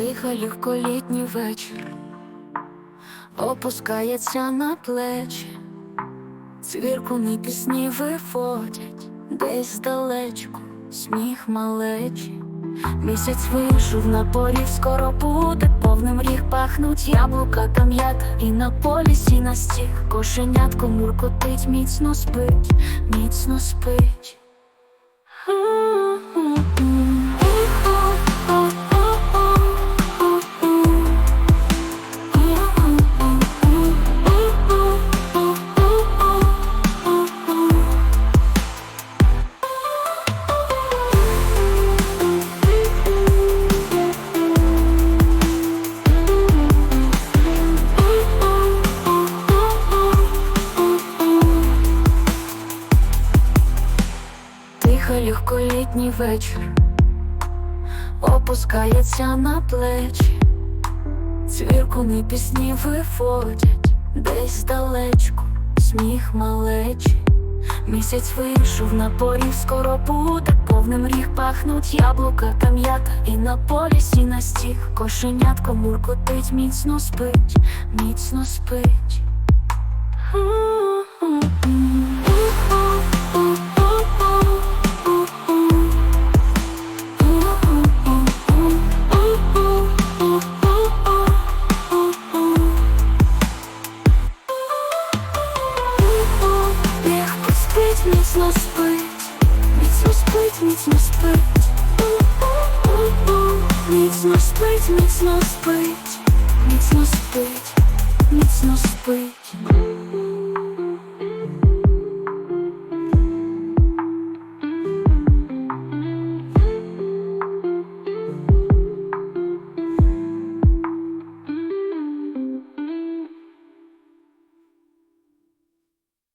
Тихо легколітній вечір опускається на плечі, цвіркуни пісні виходять, десь далечку, сміх малечі. Місяць вийшов на поріг, скоро буде повним ріг пахнуть яблука та м'ята І на полі сіна стіг Кошенятко муркотить, міцно спить, міцно спить. Тихо легколітній вечір опускається на плечі, цвіркуни пісні виходять, десь далечку, сміх малечі. Місяць вийшов на поріг, скоро буде повним ріг пахнуть яблука та м'ята І на полі сіна стіг Кошенятко муркотить, міцно спить, міцно спить. Спить, міцно спить, міцно спить, міцно спить. Міцно спить, міцно.